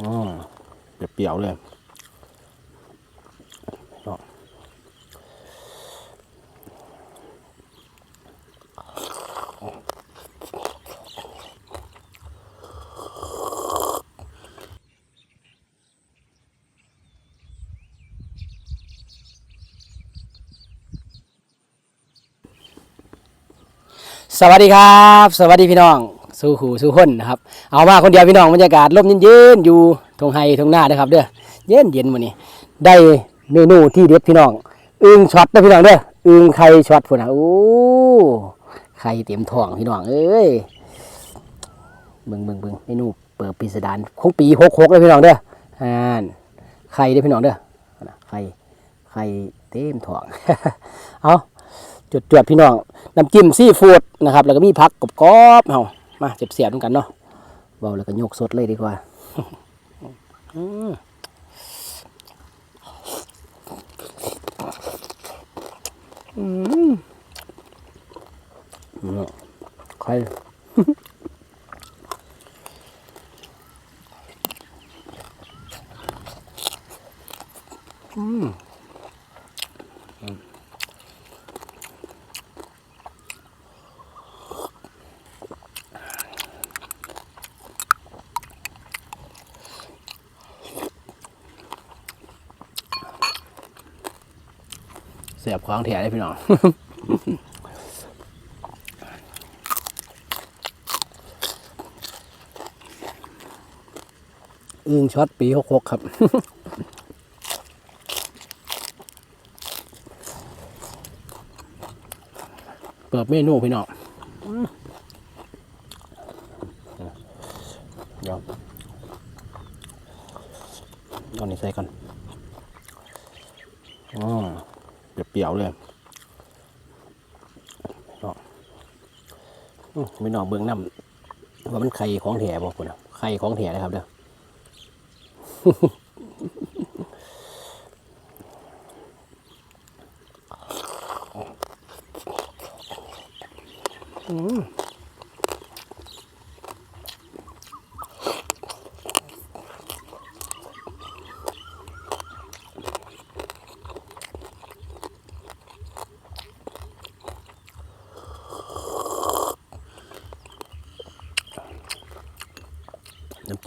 อ๋อเปรี้ยวๆเลยสวัสดีครับ สวัสดีพี่น้อง สู่หูสู่คนนะครับเอามาคนเดียวพี่น้องบรรยากาศลมเย็นๆอยู่ทงไฮทงหน้านะครับเด้อเย็นเย็นวันนี้ ได้เมนูที่เด็ดพี่น้องอึ่งช็อตนะพี่น้องเด้ออึ่งไข่ช็อตพุ่นนะโอ้ไข่เต็มท้องพี่น้องเอ้ยเบิ่งเบิ่งเบิ่งเมนูเปิดพิสดารของปีหกหกเลยพี่น้องเด้ออ่านไข่เด้อพี่น้องเด้อนะไข่ไข่เต็มท้องเอาจดจวดพี่น้องน้ำจิ้มซีฟู้ดนะครับ แล้วก็มีผักกรอบๆเฮา มาเสียบๆด้วยกันเนาะเบาแล้วก็โยกสดเลยดีกว่าอืมใครเสียบของแถได้พี่น้องอึ้งช็อตปีหกหกครับเปิดเมนูพี่น้องเดี๋ยวเอานี่ใส่ก่อนอ๋อ เปรี้ยวเลยไม่นองเบืองน้ำว่ามันไข่ของแถบ่คุณนะไข่ของแถนะครับเด้ออืม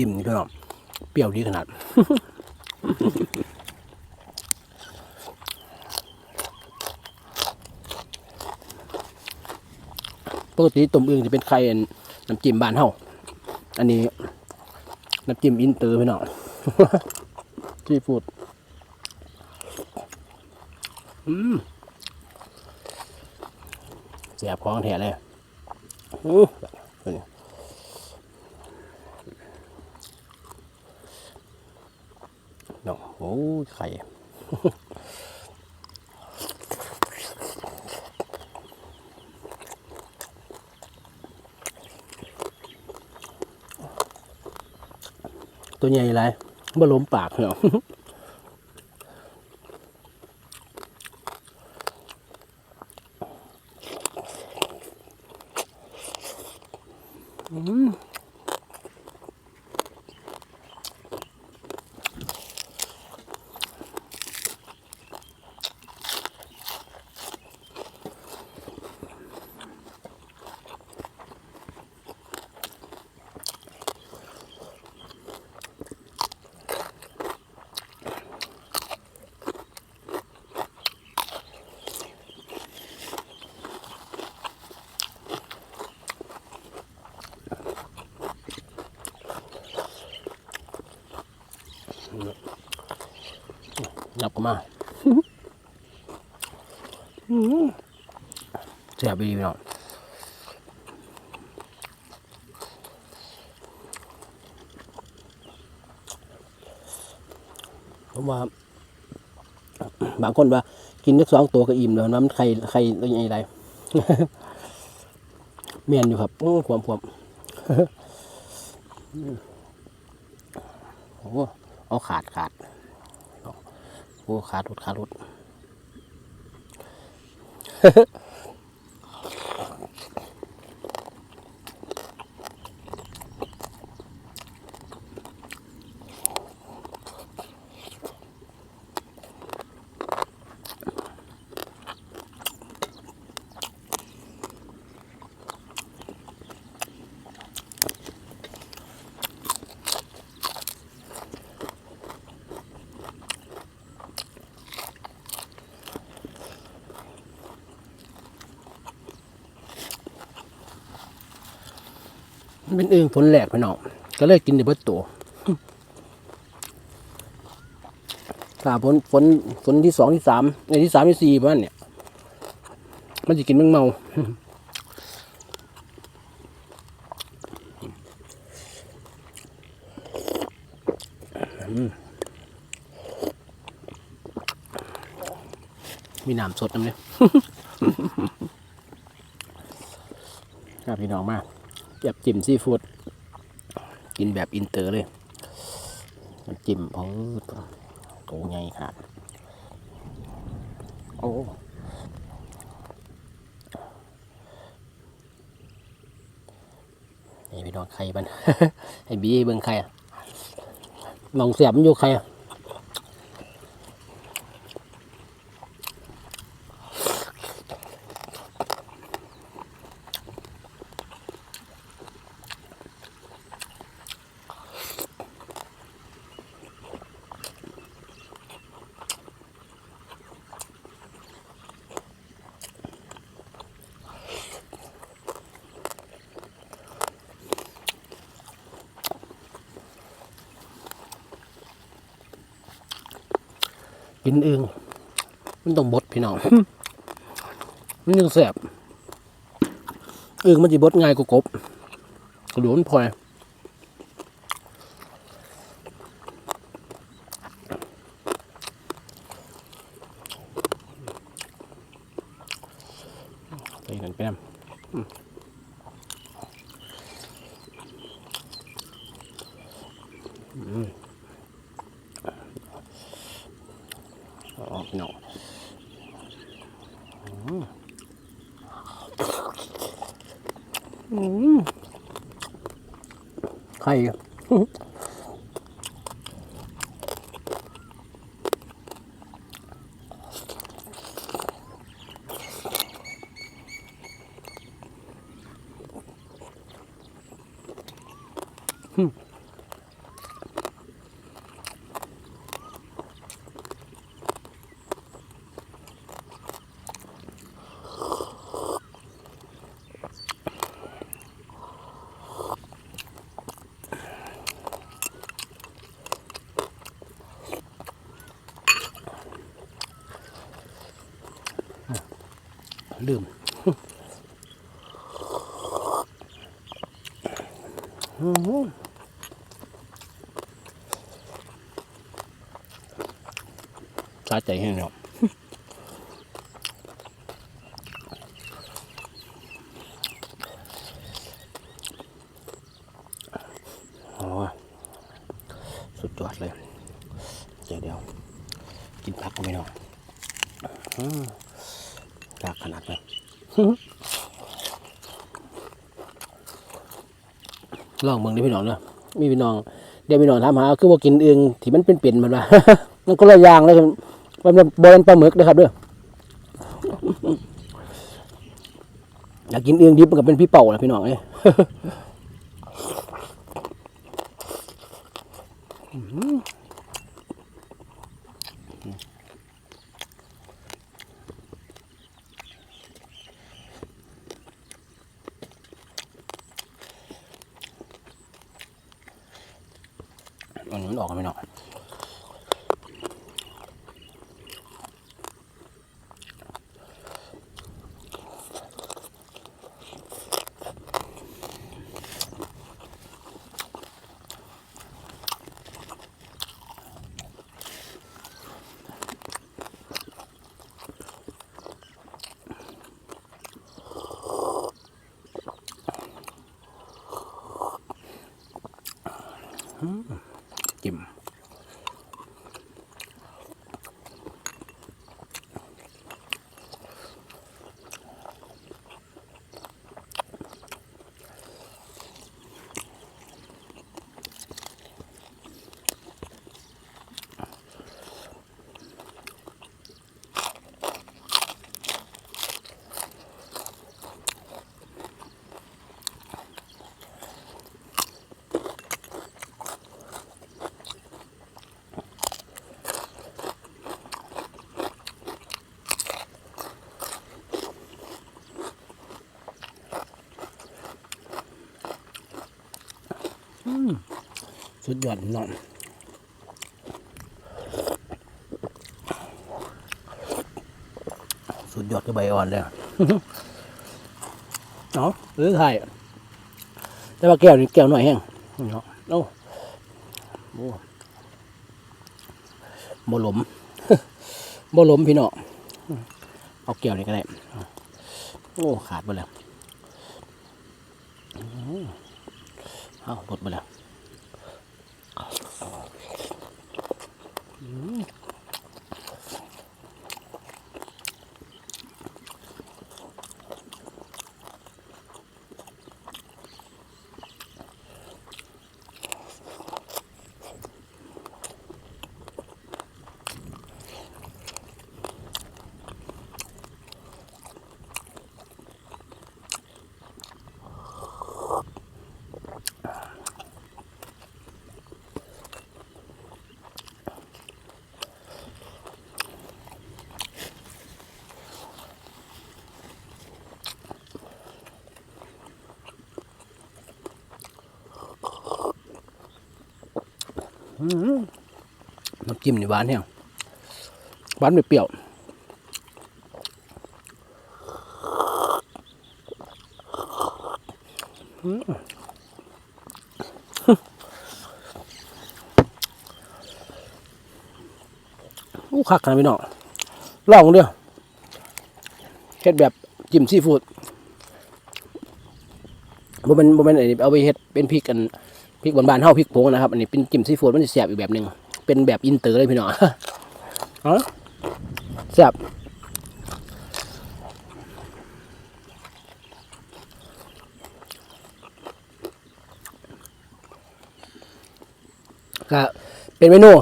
จิ้มนี่พี่น้องเปรี้ยวดีขนาดปกติต้มอึ่งจะเป็นไข่น้ำจิ้มบ้านเฮาอันนี้น้ำจิ้มอินเตอร์พี่น้องซีฟู้ดอืมเสียบของแท้เลยอู้แบบนี้ เนาะโอ้ไข่ตัวใหญ่ไรบ่ล้มปากเนาะอืม นับก็มาเสียบดีพี่น้องผมว่า บางคนว่า กินนึกสองตัวก็อิ่มแล้วน้ำไข่ไข่ตัวใหญ่ไรเมียนอยู่ครับโอ้ความความโอ้เอาขาดขาดโอ้ ขาดรุดขาดรุด เป็นอึ่งผลแหลกพี่น้องก็เลยกินในเบิดตัวถ้าผลฝนฝนที่สองที่สามในที่สามที่สี่ประมาณเนี่ย มันจะกินแมงเมามีน้ำสดน้ำเนี่ยครับพี่น้องมาก แบบจิ้มซีฟู้ดกินแบบอินเตอร์เลยจิ้มของโตใหญ่ขนาดโอ้นี่พี่น้องไข่บันให้บี้เบิ่งไข่อะลองเสียบมันอยู่ไข่อะ กินเอง มันต้องบดพี่น้อง มันยังแสบเองมันจะบดง่ายกว่ากบกระดูกมันพลอยใส่กันไปน้ำอืมอืมอ๋อพี่น้องอืมอืม ไข่ ลืมสาใจแห้งแล้วโอ้ยสุดยอดเลย เดี๋ยวเดี๋ยวกินผักก็ไม่นอนอืม ยากขนาดนั้นลองเบิ่งดิพี่น้องเนาะมีพี่น้อง เดี๋ยวพี่น้องถามหาคือว่ากินเองที่มันเป็นเป็นมันว่ามันก็ละยางเลยครับมันเป็นบอลปลาหมึกนะครับเด้ออยากกินเองดิบมันก็เป็นพี่เป่าแหละพี่น้องเอ้ย มันมัน ออกกันไม่นอก สุดยอดพี่น้องสุดยอดก็ใบอ่อนเลยเนาะหรือไทยแต่ว่าแก้วนี่แก้วหน่อยแห้งเนาะโอ้โหบ่หลมบ่หลมพี่น้องเอาแก้วนี่ก็ได้โอ้ขาดไปแล้วเอาหมดไปแล้ว 嗯。 น้ำจิ้มนี่หวานแห้งหวานไม่เปรี้ยวอู้คักนาดพี่น้องลองเด้อเฮ็ดแบบจิ้มซีฟู้ดบ่แม่นบ่แม่นไอ้นี่เอาไปเฮ็ดเป็นพริกกัน พริกบ้านๆเฮาพริกผงนะครับ อันนี้เป็นจิ้มซีฟู้ดมันจะแซ่บอีกแบบหนึ่งเป็นแบบอินเตอร์เลยพี่น้องอ๋อแซ่บก็เป็นเมนู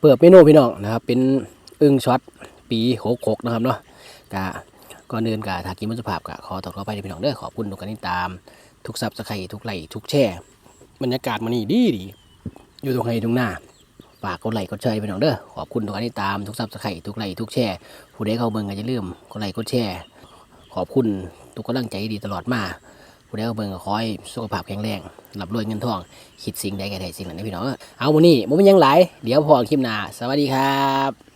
เปิดเมนูพี่น้องนะครับ เป็นอึ่งช็อตปีโขกกนะครับเนาะกะก่อนเดินกะทากินมุสภาพกะขอตอบขอไปพี่น้องเด้อขอบคุณทุกการติดตาม ทุกซับสไครต์ทุกไลค์ทุกแช่ บรรยากาศมันนี่ดีดี อยู่ตรงไหนตรงหน้าฝากกดไลค์กดแชร์พี่น้องเด้อขอบคุณทุกการติดตามทุกซับสไครต์ทุกไลค์ทุกแชร์ผู้ใดเข้าเมืองก็อย่าลืมกดไลค์กดแชร์ขอบคุณทุกกำลังใจดีตลอดมาผู้ใดเข้าเมืองก็ขอให้สุขภาพแข็งแรงร่ำรวยเงินทองคิดสิ่งใดก็ได้สิ่งนั้นนะพี่น้องเอาวันนี้มันเป็นยังหลายเดี๋ยวพอคลิปหน้าสวัสดีครับ